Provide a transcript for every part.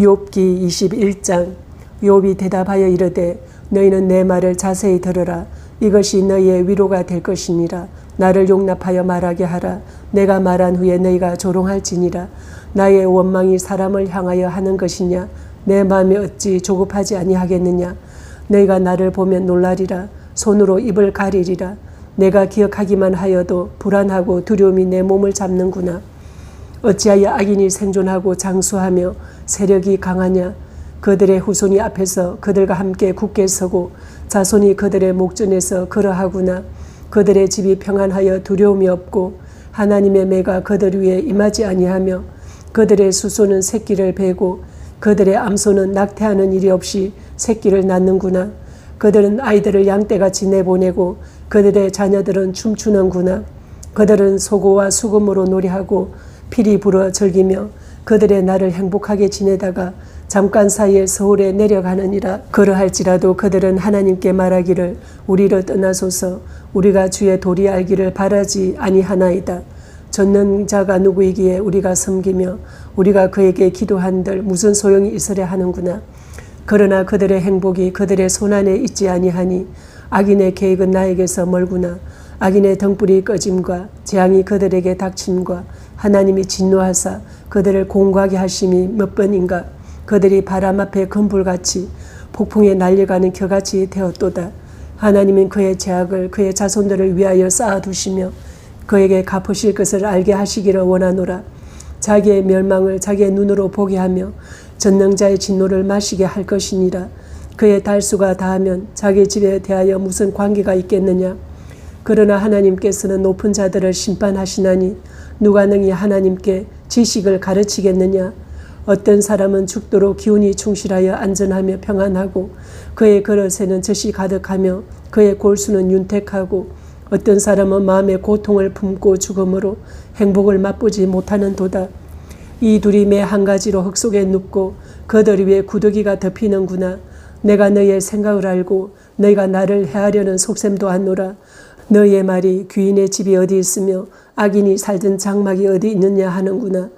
욥기 21장 욥이 대답하여 이르되 너희는 내 말을 자세히 들으라. 이것이 너희의 위로가 될 것이니라. 나를 용납하여 말하게 하라. 내가 말한 후에 너희가 조롱할지니라. 나의 원망이 사람을 향하여 하는 것이냐? 내 마음이 어찌 조급하지 아니하겠느냐? 너희가 나를 보면 놀라리라. 손으로 입을 가리리라. 내가 기억하기만 하여도 불안하고 두려움이 내 몸을 잡는구나 어찌하여 악인이 생존하고 장수하며 세력이 강하냐? 그들의 후손이 앞에서 그들과 함께 굳게 서고 자손이 그들의 목전에서 그러하구나. 그들의 집이 평안하여 두려움이 없고 하나님의 매가 그들 위에 임하지 아니하며 그들의 수소는 새끼를 베고 그들의 암소는 낙태하는 일이 없이 새끼를 낳는구나. 그들은 아이들을 양떼같이 내보내고 그들의 자녀들은 춤추는구나. 그들은 소고와 수금으로 노래하고 피리 불어 즐기며 그들의 날을 행복하게 지내다가 잠깐 사이에 서울에 내려가느니라 그러할지라도 그들은 하나님께 말하기를 우리를 떠나소서 우리가 주의 도리 알기를 바라지 아니하나이다. 전능자가 누구이기에 우리가 섬기며 우리가 그에게 기도한들 무슨 소용이 있으려 하는구나. 그러나 그들의 행복이 그들의 손안에 있지 아니하니 악인의 계획은 나에게서 멀구나 악인의 등불이 꺼짐과 재앙이 그들에게 닥침과 하나님이 진노하사 그들을 공고하게 하심이 몇 번인가 그들이 바람 앞에 금불같이 폭풍에 날려가는 겨같이 되었도다. 하나님은 그의 죄악을 그의 자손들을 위하여 쌓아두시며 그에게 갚으실 것을 알게 하시기를 원하노라. 자기의 멸망을 자기의 눈으로 보게 하며 전능자의 진노를 마시게 할 것이니라. 그의 달수가 다하면 자기 집에 대하여 무슨 관계가 있겠느냐. 그러나 하나님께서는 높은 자들을 심판하시나니 누가 능히 하나님께 지식을 가르치겠느냐. 어떤 사람은 죽도록 기운이 충실하여 안전하며 평안하고 그의 그릇에는 젖이 가득하며 그의 골수는 윤택하고 어떤 사람은 마음의 고통을 품고 죽음으로 행복을 맛보지 못하는 도다. 이 둘이 매한 가지로 흙 속에 눕고 그들 위에 구더기가 덮이는구나. 내가 너희의 생각을 알고 너희가 나를 해하려는 속셈도 안노라. 너희의 말이 귀인의 집이 어디 있으며 악인이 살던 장막이 어디 있느냐 하는구나.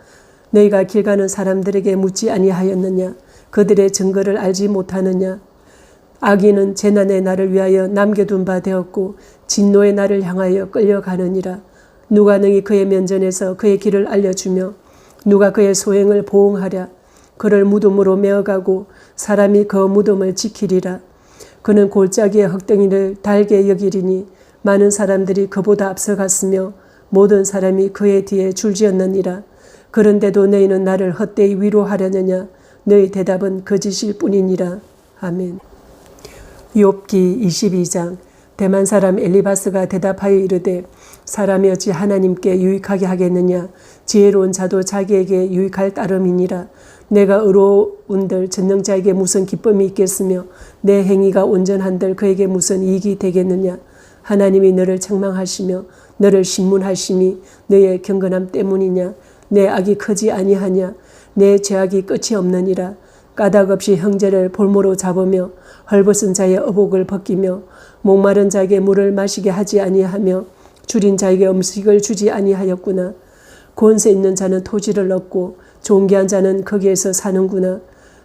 너희가 길 가는 사람들에게 묻지 아니하였느냐? 그들의 증거를 알지 못하느냐? 악인은 재난의 날을 위하여 남겨둔 바 되었고 진노의 날을 향하여 끌려가느니라. 누가 능히 그의 면전에서 그의 길을 알려주며 누가 그의 소행을 보응하랴. 그를 무덤으로 메어가고 사람이 그 무덤을 지키리라. 그는 골짜기의 흙덩이를 달게 여기리니 많은 사람들이 그보다 앞서갔으며 모든 사람이 그의 뒤에 줄지었느니라. 그런데도 너희는 나를 헛되이 위로하려느냐 너희 대답은 거짓일 뿐이니라. 아멘. 욥기 22장 대만 사람 엘리바스가 대답하여 이르되 사람이 어찌 하나님께 유익하게 하겠느냐 지혜로운 자도 자기에게 유익할 따름이니라 내가 의로운들 전능자에게 무슨 기쁨이 있겠으며 내 행위가 온전한들 그에게 무슨 이익이 되겠느냐 하나님이 너를 책망하시며 너를 신문하심이 너의 경건함 때문이냐? 내 악이 크지 아니하냐? 내 죄악이 끝이 없느니라. 까닭 없이 형제를 볼모로 잡으며 헐벗은 자의 어복을 벗기며 목마른 자에게 물을 마시게 하지 아니하며 줄인 자에게 음식을 주지 아니하였구나. 권세 있는 자는 토지를 얻고 존귀한 자는 거기에서 사는구나.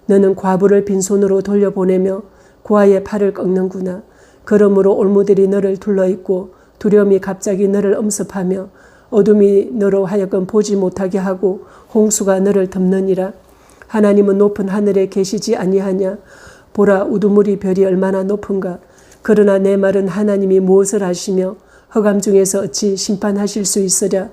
너는 과부를 빈손으로 돌려보내며 고아의 팔을 꺾는구나 그러므로 올무들이 너를 둘러있고 두려움이 갑자기 너를 엄습하며 어둠이 너로 하여금 보지 못하게 하고 홍수가 너를 덮느니라. 하나님은 높은 하늘에 계시지 아니하냐. 보라 우두머리 별이 얼마나 높은가. 그러나 내 말은 하나님이 무엇을 하시며 허감 중에서 어찌 심판하실 수 있으랴.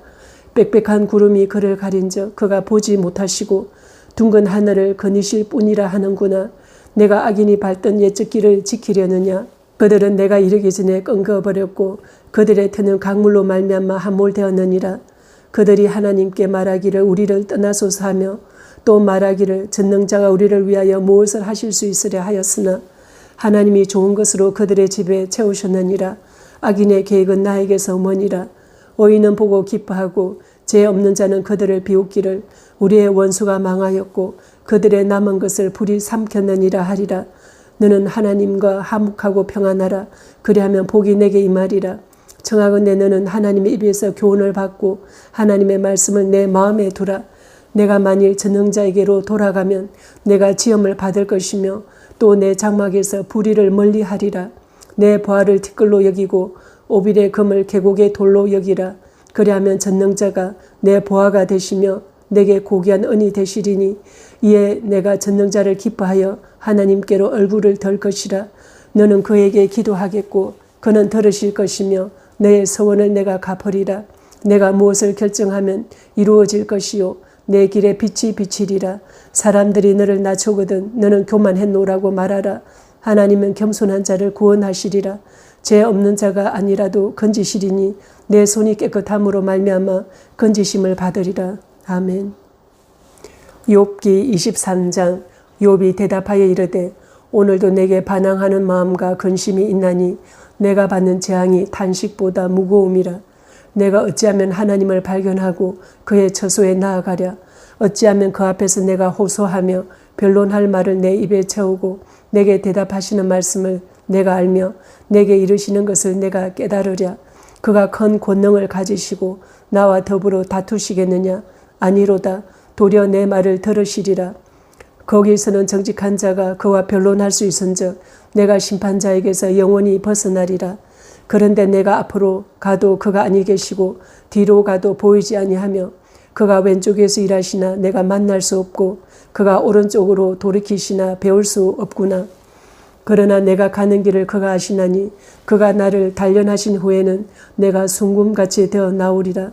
빽빽한 구름이 그를 가린 적 그가 보지 못하시고 둥근 하늘을 거니실 뿐이라 하는구나. 내가 악인이 밟던 옛적 길을 지키려느냐. 그들은 내가 이르기 전에 끊겨버렸고 그들의 터는 강물로 말미암아 함몰되었느니라. 그들이 하나님께 말하기를 우리를 떠나소서 하며 또 말하기를 전능자가 우리를 위하여 무엇을 하실 수 있으랴 하였으나 하나님이 좋은 것으로 그들의 집에 채우셨느니라. 악인의 계획은 나에게서 머니라. 오이는 보고 기뻐하고 죄 없는 자는 그들을 비웃기를 우리의 원수가 망하였고 그들의 남은 것을 불이 삼켰느니라 하리라. 너는 하나님과 화목하고 평안하라. 그리하면 복이 내게 임하리라. 청하건대 너는 하나님의 입에서 교훈을 받고 하나님의 말씀을 내 마음에 두라. 내가 만일 전능자에게로 돌아가면 내가 지엄을 받을 것이며 또 내 장막에서 불의를 멀리하리라. 내 보화를 티끌로 여기고 오빌의 금을 계곡의 돌로 여기라. 그리하면 전능자가 내 보화가 되시며 내게 고귀한 은이 되시리니 이에 내가 전능자를 기뻐하여 하나님께로 얼굴을 덜 것이라. 너는 그에게 기도하겠고 그는 들으실 것이며 너의 서원을 내가 갚으리라. 내가 무엇을 결정하면 이루어질 것이요 내 길에 빛이 비치리라. 사람들이 너를 낮추거든 너는 교만해 노라고 말하라. 하나님은 겸손한 자를 구원하시리라. 죄 없는 자가 아니라도 건지시리니 내 손이 깨끗함으로 말미암아 건지심을 받으리라. 아멘. 욥기 23장 욥이 대답하여 이르되 오늘도 내게 반항하는 마음과 근심이 있나니 내가 받는 재앙이 탄식보다 무거움이라. 내가 어찌하면 하나님을 발견하고 그의 처소에 나아가랴. 어찌하면 그 앞에서 내가 호소하며 변론할 말을 내 입에 채우고 내게 대답하시는 말씀을 내가 알며 내게 이르시는 것을 내가 깨달으랴. 그가 큰 권능을 가지시고 나와 더불어 다투시겠느냐? 아니로다. 도리어 내 말을 들으시리라. 거기서는 정직한 자가 그와 변론할 수 있은즉 내가 심판자에게서 영원히 벗어나리라. 그런데 내가 앞으로 가도 그가 아니 계시고 뒤로 가도 보이지 아니하며 그가 왼쪽에서 일하시나 내가 만날 수 없고 그가 오른쪽으로 돌이키시나 배울 수 없구나. 그러나 내가 가는 길을 그가 아시나니 그가 나를 단련하신 후에는 내가 순금같이 되어 나오리라.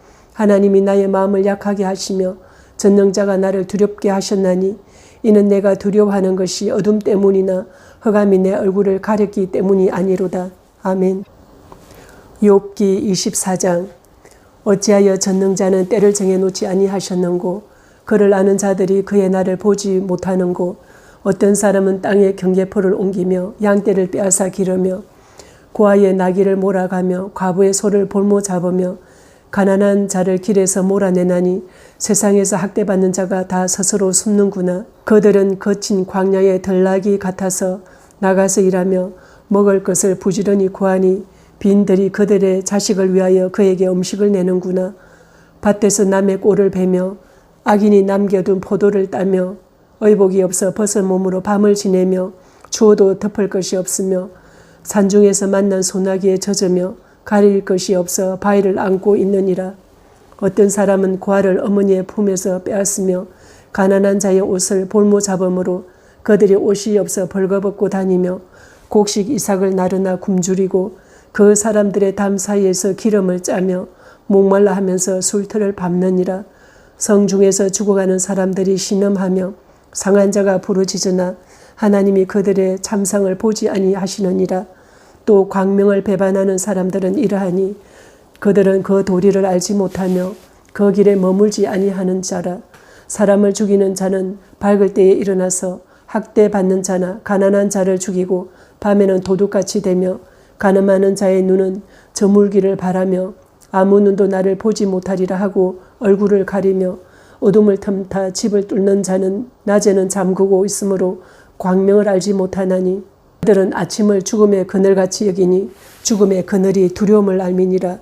하나님이 나의 마음을 약하게 하시며 전능자가 나를 두렵게 하셨나니 이는 내가 두려워하는 것이 어둠 때문이나 흑암이 내 얼굴을 가렸기 때문이 아니로다. 아멘. 욥기 24장 어찌하여 전능자는 때를 정해 놓지 아니하셨는고 그를 아는 자들이 그의 날을 보지 못하는고 어떤 사람은 땅에 경계포를 옮기며 양떼를 빼앗아 기르며 고아의 나귀를 몰아가며 과부의 소를 볼모 잡으며 가난한 자를 길에서 몰아내나니 세상에서 학대받는 자가 다 스스로 숨는구나. 그들은 거친 광야의 덜나기 같아서 나가서 일하며 먹을 것을 부지런히 구하니 빈들이 그들의 자식을 위하여 그에게 음식을 내는구나. 밭에서 남의 꼴을 베며 악인이 남겨둔 포도를 따며 의복이 없어 벗은 몸으로 밤을 지내며 추워도 덮을 것이 없으며 산중에서 만난 소나기에 젖으며 가릴 것이 없어 바위를 안고 있느니라. 어떤 사람은 과를 어머니의 품에서 빼앗으며 가난한 자의 옷을 볼모 잡음으로 그들이 옷이 없어 벌거벗고 다니며 곡식 이삭을 나르나 굶주리고 그 사람들의 담 사이에서 기름을 짜며 목말라 하면서 술틀을 밟느니라. 성 중에서 죽어가는 사람들이 신음하며 상한 자가 부르짖으나 하나님이 그들의 참상을 보지 아니하시느니라. 또 광명을 배반하는 사람들은 이러하니 그들은 그 도리를 알지 못하며 그 길에 머물지 아니하는 자라. 사람을 죽이는 자는 밝을 때에 일어나서 학대받는 자나 가난한 자를 죽이고 밤에는 도둑같이 되며 가늠하는 자의 눈은 저물기를 바라며 아무 눈도 나를 보지 못하리라 하고 얼굴을 가리며 어둠을 틈타 집을 뚫는 자는 낮에는 잠그고 있으므로 광명을 알지 못하나니 그들은 아침을 죽음의 그늘같이 여기니 죽음의 그늘이 두려움을 알미니라.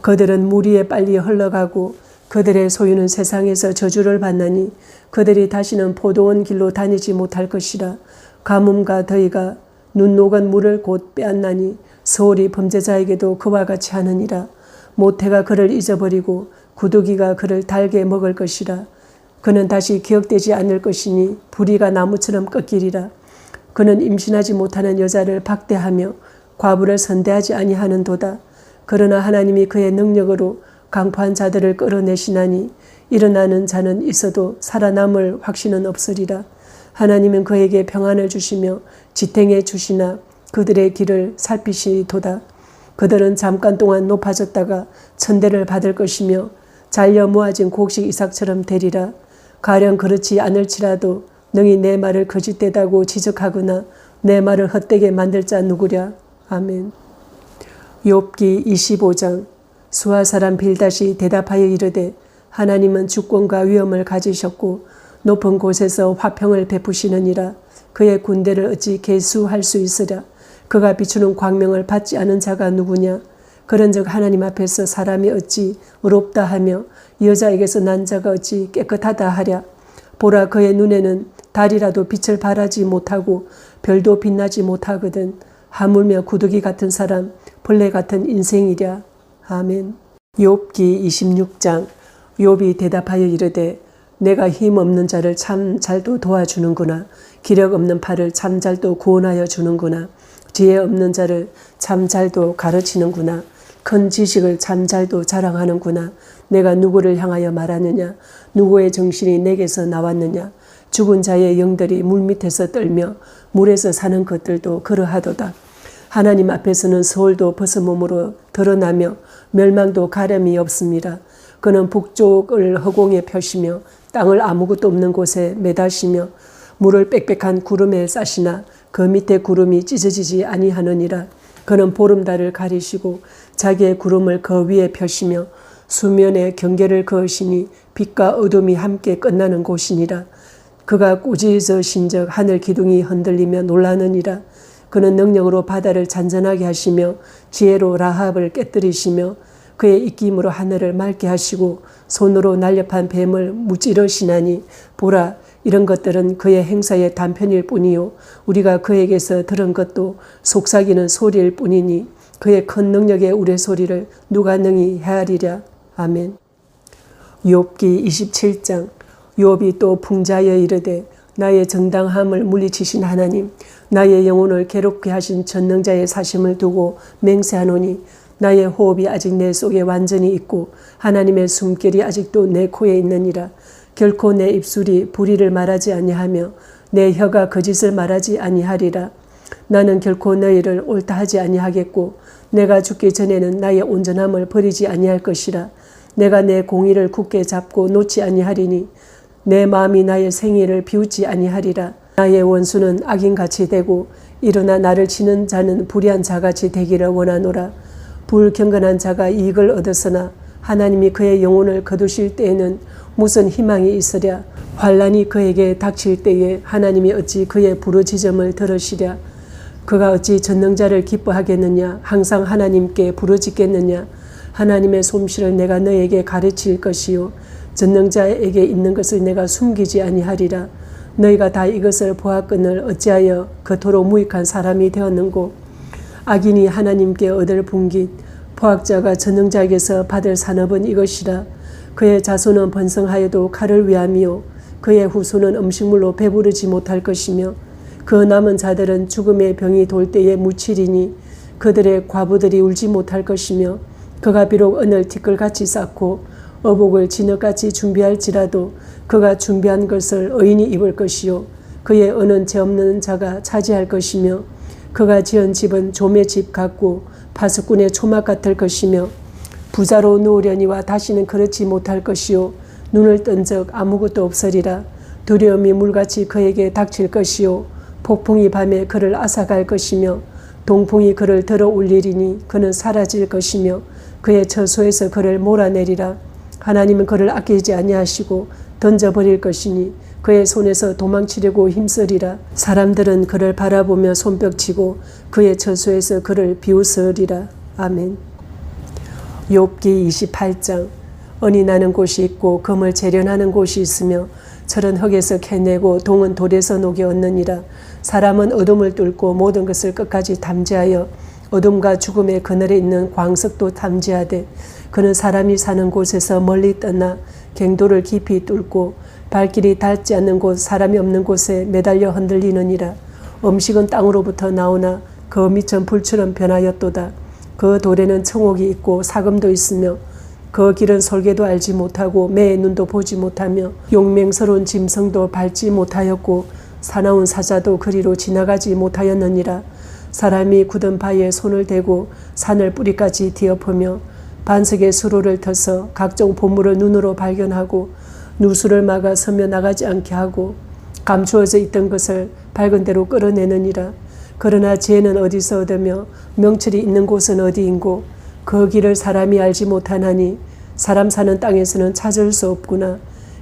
그들은 물 위에 빨리 흘러가고 그들의 소유는 세상에서 저주를 받나니 그들이 다시는 포도원 길로 다니지 못할 것이라. 가뭄과 더위가 눈 녹은 물을 곧 빼앗나니 서울이 범죄자에게도 그와 같이 하느니라. 모태가 그를 잊어버리고 구두기가 그를 달게 먹을 것이라. 그는 다시 기억되지 않을 것이니 불의가 나무처럼 꺾이리라. 그는 임신하지 못하는 여자를 박대하며 과부를 선대하지 아니하는도다. 그러나 하나님이 그의 능력으로 강포한 자들을 끌어내시나니 일어나는 자는 있어도 살아남을 확신은 없으리라. 하나님은 그에게 평안을 주시며 지탱해 주시나 그들의 길을 살피시도다. 그들은 잠깐 동안 높아졌다가 천대를 받을 것이며 잘려 모아진 곡식 이삭처럼 되리라. 가령 그렇지 않을지라도 능히 내 말을 거짓되다고 지적하거나 내 말을 헛되게 만들 자 누구랴. 아멘. 욥기 25장 수하 사람 빌다시 대답하여 이르되 하나님은 주권과 위엄을 가지셨고 높은 곳에서 화평을 베푸시느니라 그의 군대를 어찌 계수할 수 있으랴 그가 비추는 광명을 받지 않은 자가 누구냐 그런즉 하나님 앞에서 사람이 어찌 의롭다 하며 여자에게서 난 자가 어찌 깨끗하다 하랴 보라 그의 눈에는 달이라도 빛을 발하지 못하고 별도 빛나지 못하거든 하물며 구더기 같은 사람 벌레 같은 인생이랴. 아멘. 욥기 26장. 욥이 대답하여 이르되 내가 힘 없는 자를 참 잘도 도와주는구나. 기력 없는 팔을 참 잘도 구원하여 주는구나. 지혜 없는 자를 참 잘도 가르치는구나. 큰 지식을 참 잘도 자랑하는구나. 내가 누구를 향하여 말하느냐? 누구의 정신이 내게서 나왔느냐 죽은 자의 영들이 물 밑에서 떨며 물에서 사는 것들도 그러하도다 하나님 앞에서는 서울도 벗어몸으로 드러나며 멸망도 가름이 없습니다. 그는 북쪽을 허공에 펴시며 땅을 아무것도 없는 곳에 매다시며 물을 빽빽한 구름에 싸시나 그 밑에 구름이 찢어지지 아니하느니라. 그는 보름달을 가리시고 자기의 구름을 그 위에 펴시며 수면에 경계를 그으시니 빛과 어둠이 함께 끝나는 곳이니라. 그가 꾸짖으신적 하늘 기둥이 흔들리며 놀라느니라. 그는 능력으로 바다를 잔잔하게 하시며 지혜로 라합을 깨뜨리시며 그의 입김으로 하늘을 맑게 하시고 손으로 날렵한 뱀을 무찌르시나니 보라 이런 것들은 그의 행사의 단편일 뿐이요 우리가 그에게서 들은 것도 속삭이는 소리일 뿐이니 그의 큰 능력의 우레소리를 누가 능히 헤아리랴 아멘. 욥기 27장 욥이 또 풍자에 이르되 나의 정당함을 물리치신 하나님 나의 영혼을 괴롭게 하신 전능자의 사심을 두고 맹세하노니 나의 호흡이 아직 내 속에 완전히 있고 하나님의 숨결이 아직도 내 코에 있느니라. 결코 내 입술이 불의를 말하지 아니하며 내 혀가 거짓을 말하지 아니하리라. 나는 결코 너희를 옳다 하지 아니하겠고 내가 죽기 전에는 나의 온전함을 버리지 아니할 것이라. 내가 내 공의를 굳게 잡고 놓지 아니하리니 내 마음이 나의 생애를 비웃지 아니하리라. 나의 원수는 악인같이 되고 일어나 나를 치는 자는 불의한 자같이 되기를 원하노라. 불경건한 자가 이익을 얻었으나 하나님이 그의 영혼을 거두실 때에는 무슨 희망이 있으랴? 환란이 그에게 닥칠 때에 하나님이 어찌 그의 부르짖음을 들으시랴? 그가 어찌 전능자를 기뻐하겠느냐? 항상 하나님께 부르짖겠느냐? 하나님의 솜씨를 내가 너에게 가르칠 것이요 전능자에게 있는 것을 내가 숨기지 아니하리라. 너희가 다 이것을 보았거늘 어찌하여 그토록 무익한 사람이 되었는고? 악인이 하나님께 얻을 분깃 포악자가 전능자에게서 받을 산업은 이것이라. 그의 자손은 번성하여도 칼을 위함이요. 그의 후손은 음식물로 배부르지 못할 것이며 그 남은 자들은 죽음의 병이 돌 때에 묻히리니 그들의 과부들이 울지 못할 것이며 그가 비록 은을 티끌같이 쌓고 어복을 진흙같이 준비할지라도 그가 준비한 것을 의인이 입을 것이요. 그의 은은 죄 없는 자가 차지할 것이며 그가 지은 집은 조의 집 같고 파수꾼의 초막 같을 것이며 부자로 누우려니와 다시는 그렇지 못할 것이요. 눈을 뜬 적 아무것도 없으리라. 두려움이 물같이 그에게 닥칠 것이요. 폭풍이 밤에 그를 앗아갈 것이며 동풍이 그를 들어 올리리니 그는 사라질 것이며 그의 처소에서 그를 몰아내리라 하나님은 그를 아끼지 아니하시고 던져버릴 것이니 그의 손에서 도망치려고 힘쓰리라. 사람들은 그를 바라보며 손뼉치고 그의 처소에서 그를 비웃으리라. 아멘. 욥기 28장. 언이 나는 곳이 있고 금을 재련하는 곳이 있으며 철은 흙에서 캐내고 동은 돌에서 녹여 얻느니라. 사람은 어둠을 뚫고 모든 것을 끝까지 탐지하여 어둠과 죽음의 그늘에 있는 광석도 탐지하되 그는 사람이 사는 곳에서 멀리 떠나 갱도를 깊이 뚫고 발길이 닿지 않는 곳 사람이 없는 곳에 매달려 흔들리느니라. 음식은 땅으로부터 나오나 그 밑은 불처럼 변하였도다. 그 돌에는 청옥이 있고 사금도 있으며 그 길은 설계도 알지 못하고 매의 눈도 보지 못하며 용맹스러운 짐승도 밟지 못하였고 사나운 사자도 그리로 지나가지 못하였느니라. 사람이 굳은 바위에 손을 대고 산을 뿌리까지 뒤엎으며 반석의 수로를 터서 각종 보물을 눈으로 발견하고 누수를 막아 서며 나가지 않게 하고 감추어져 있던 것을 밝은 대로 끌어내느니라. 그러나 지혜는 어디서 얻으며 명철이 있는 곳은 어디인고 그 길을 사람이 알지 못하나니 사람 사는 땅에서는 찾을 수 없구나.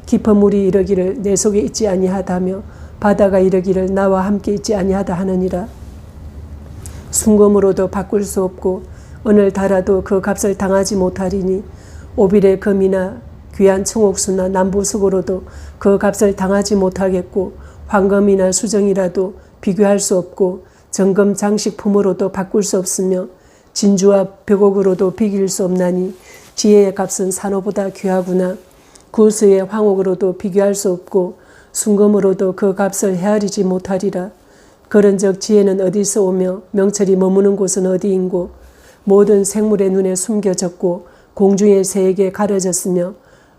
깊은 물이 이르기를 내 속에 있지 아니하다며 바다가 이르기를 나와 함께 있지 아니하다 하느니라. 순금으로도 바꿀 수 없고 오늘 달아도 그 값을 당하지 못하리니 오빌의 금이나 귀한 청옥수나 남보석으로도 그 값을 당하지 못하겠고 황금이나 수정이라도 비교할 수 없고 정금 장식품으로도 바꿀 수 없으며 진주와 벽옥으로도 비길 수 없나니 지혜의 값은 산호보다 귀하구나. 구스의 황옥으로도 비교할 수 없고 순금으로도 그 값을 헤아리지 못하리라. 그런즉 지혜는 어디서 오며 명철이 머무는 곳은 어디인고 모든 생물의 눈에 숨겨졌고 공중의 새에게 가려졌으며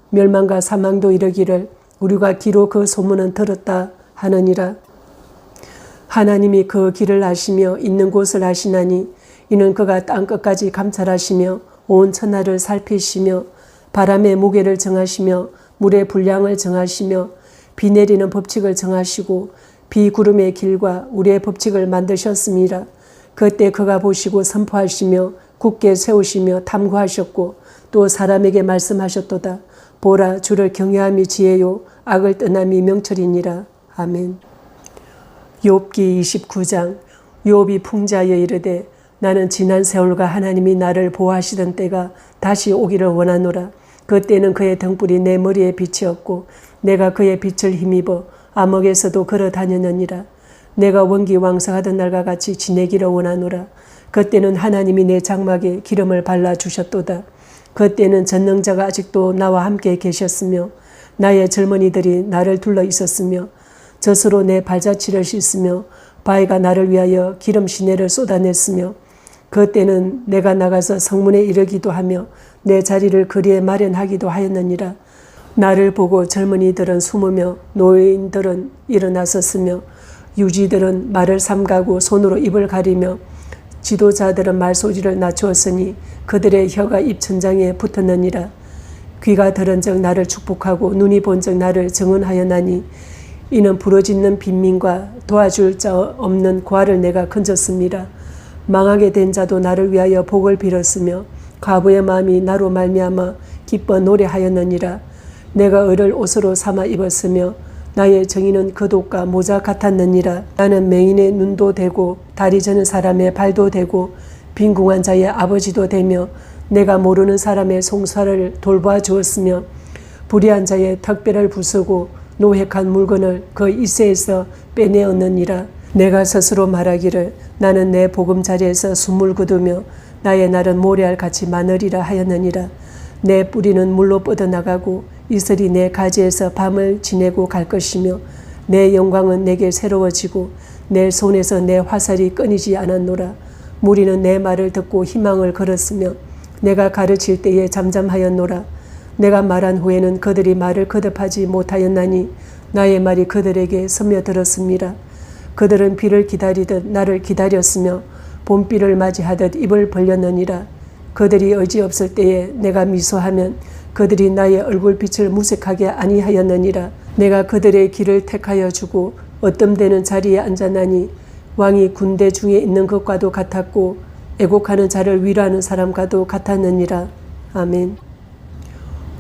멸망과 사망도 이르기를 우리가 기로 그 소문은 들었다 하느니라. 하나님이 그 길을 아시며 있는 곳을 아시나니 이는 그가 땅 끝까지 감찰하시며 온 천하를 살피시며 바람의 무게를 정하시며 물의 분량을 정하시며 비 내리는 법칙을 정하시고 비 구름의 길과 우리의 법칙을 만드셨습니다. 그때 그가 보시고 선포하시며 굳게 세우시며 탐구하셨고 또 사람에게 말씀하셨도다. 보라 주를 경외함이 지혜요 악을 떠남이 명철이니라. 아멘. 욥기 29장 욥이 풍자여 이르되 나는 지난 세월과 하나님이 나를 보호하시던 때가 다시 오기를 원하노라. 그때는 그의 등불이 내 머리에 빛이었고 내가 그의 빛을 힘입어 암흑에서도 걸어 다녔느니라. 내가 원기 왕성하던 날과 같이 지내기를 원하노라. 그때는 하나님이 내 장막에 기름을 발라 주셨도다. 그때는 전능자가 아직도 나와 함께 계셨으며 나의 젊은이들이 나를 둘러 있었으며 젖으로 내 발자취를 씻으며 바위가 나를 위하여 기름 시내를 쏟아냈으며 그때는 내가 나가서 성문에 이르기도 하며 내 자리를 거리에 마련하기도 하였느니라. 나를 보고 젊은이들은 숨으며 노인들은 일어나섰으며 유지들은 말을 삼가고 손으로 입을 가리며 지도자들은 말소리를 낮추었으니 그들의 혀가 입천장에 붙었느니라. 귀가 들은 적 나를 축복하고 눈이 본적 나를 증언하였나니 이는 부러짓는 빈민과 도와줄 자 없는 고아를 내가 건졌습니다. 망하게 된 자도 나를 위하여 복을 빌었으며 과부의 마음이 나로 말미암아 기뻐 노래하였느니라. 내가 을을 옷으로 삼아 입었으며 나의 정의는 그 독과 모자 같았느니라. 나는 맹인의 눈도 되고 다리 저는 사람의 발도 되고 빈궁한 자의 아버지도 되며 내가 모르는 사람의 송사를 돌보아 주었으며 불의한 자의 턱뼈를 부수고 노획한 물건을 그 이세에서 빼내었느니라. 내가 스스로 말하기를 나는 내 보금자리에서 숨을 거두며 나의 날은 모래알 같이 많으리라 하였느니라. 내 뿌리는 물로 뻗어나가고 이슬이 내 가지에서 밤을 지내고 갈 것이며 내 영광은 내게 새로워지고 내 손에서 내 화살이 끊이지 않았노라. 무리는 내 말을 듣고 희망을 걸었으며 내가 가르칠 때에 잠잠하였노라. 내가 말한 후에는 그들이 말을 거듭하지 못하였나니 나의 말이 그들에게 스며들었습니다. 그들은 비를 기다리듯 나를 기다렸으며 봄비를 맞이하듯 입을 벌렸느니라. 그들이 의지 없을 때에 내가 미소하면 그들이 나의 얼굴빛을 무색하게 아니하였느니라. 내가 그들의 길을 택하여 주고 어떤 데는 자리에 앉아나니 왕이 군대 중에 있는 것과도 같았고 애곡하는 자를 위로하는 사람과도 같았느니라. 아멘.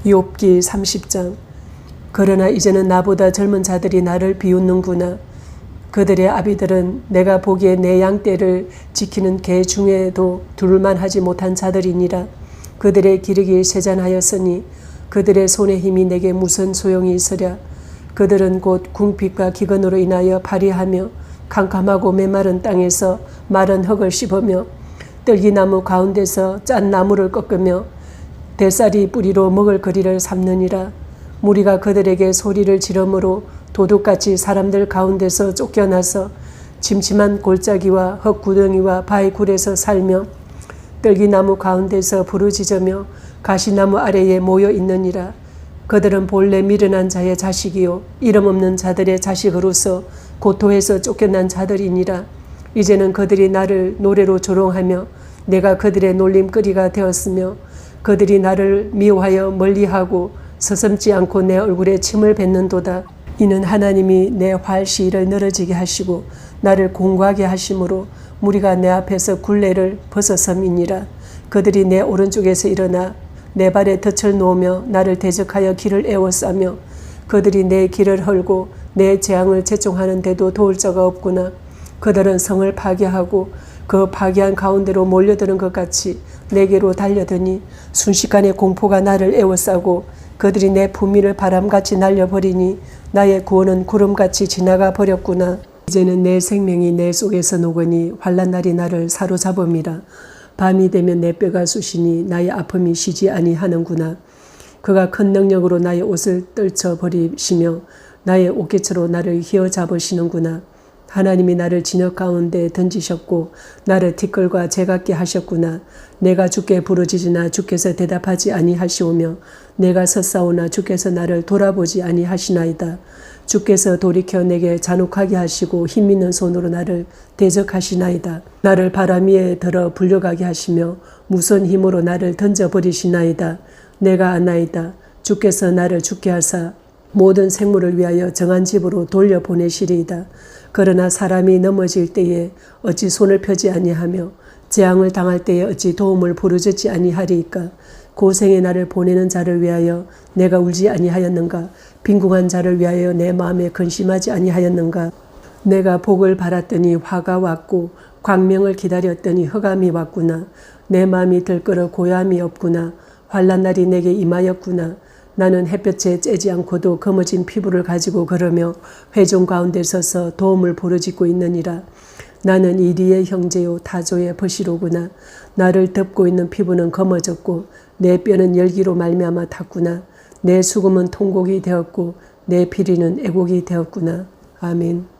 욥기 30장 그러나 이제는 나보다 젊은 자들이 나를 비웃는구나. 그들의 아비들은 내가 보기에 내 양떼를 지키는 개 중에도 둘만 하지 못한 자들이니라. 그들의 기르기 세잔하였으니 그들의 손의 힘이 내게 무슨 소용이 있으랴. 그들은 곧 궁핍과 기근으로 인하여 발휘하며 캄캄하고 메마른 땅에서 마른 흙을 씹으며 떨기나무 가운데서 짠 나무를 꺾으며 대쌀이 뿌리로 먹을 거리를 삼느니라. 무리가 그들에게 소리를 지르므로 도둑같이 사람들 가운데서 쫓겨나서 침침한 골짜기와 흙구덩이와 바위굴에서 살며 떨기나무 가운데서 부르짖으며 가시나무 아래에 모여 있느니라. 그들은 본래 미련한 자의 자식이요 이름 없는 자들의 자식으로서 고토에서 쫓겨난 자들이니라. 이제는 그들이 나를 노래로 조롱하며 내가 그들의 놀림거리가 되었으며 그들이 나를 미워하여 멀리하고 서슴지 않고 내 얼굴에 침을 뱉는도다. 이는 하나님이 내 활시를 늘어지게 하시고 나를 공고하게 하심으로 무리가 내 앞에서 굴레를 벗어섬이니라. 그들이 내 오른쪽에서 일어나 내 발에 덫을 놓으며 나를 대적하여 길을 에워싸며 그들이 내 길을 헐고 내 재앙을 채종하는데도 도울 자가 없구나. 그들은 성을 파괴하고 그 파괴한 가운데로 몰려드는 것 같이 내게로 달려드니 순식간에 공포가 나를 에워싸고 그들이 내 품위를 바람같이 날려버리니 나의 구원은 구름같이 지나가 버렸구나. 이제는 내 생명이 내 속에서 녹으니 환란 날이 나를 사로잡음이라. 밤이 되면 내 뼈가 쑤시니 나의 아픔이 쉬지 아니하는구나. 그가 큰 능력으로 나의 옷을 떨쳐 버리시며 나의 옷깃으로 나를 휘어 잡으시는구나. 하나님이 나를 진흙 가운데 던지셨고 나를 티끌과 제같게 하셨구나. 내가 주께 부르짖으나 주께서 대답하지 아니하시오며 내가 섰사오나 주께서 나를 돌아보지 아니하시나이다. 주께서 돌이켜 내게 잔혹하게 하시고 힘 있는 손으로 나를 대적하시나이다. 나를 바람 위에 들어 불려가게 하시며 무선 힘으로 나를 던져 버리시나이다. 내가 아나이다. 주께서 나를 죽게 하사 모든 생물을 위하여 정한 집으로 돌려보내시리이다. 그러나 사람이 넘어질 때에 어찌 손을 펴지 아니하며 재앙을 당할 때에 어찌 도움을 부르짖지 아니하리이까. 고생의 나를 보내는 자를 위하여 내가 울지 아니하였는가. 빈궁한 자를 위하여 내 마음에 근심하지 아니하였는가. 내가 복을 바랐더니 화가 왔고 광명을 기다렸더니 흑암이 왔구나. 내 마음이 들끓어 고요함이 없구나. 환란 날이 내게 임하였구나. 나는 햇볕에 쬐지 않고도 검어진 피부를 가지고 걸으며 회중 가운데 서서 도움을 부르짖고 있느니라. 나는 이리의 형제요 타조의 버시로구나. 나를 덮고 있는 피부는 검어졌고 내 뼈는 열기로 말미암아 탔구나. 내 수금은 통곡이 되었고 내 피리는 애곡이 되었구나. 아멘.